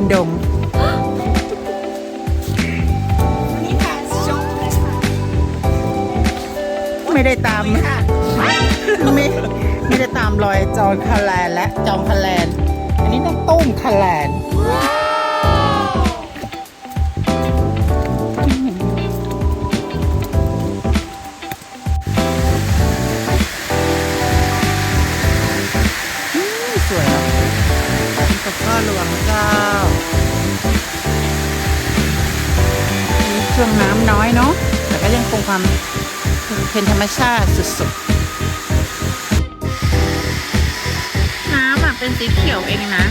นดงนี่ค่ะชมเลยค่ะไม่ได้ตามไม่ไม่ได้ตามรอยจองคาแลนและจองคาแลนอันนี้ต้องตุ้มคาแลนสวยอะ กับพ่องเจ้าช่วงน้ำน้อยเนาะแต่ก็ยังคงความเป็นธรรมชาติสุดๆ น้ำอะเป็นสีเขียวเองนะ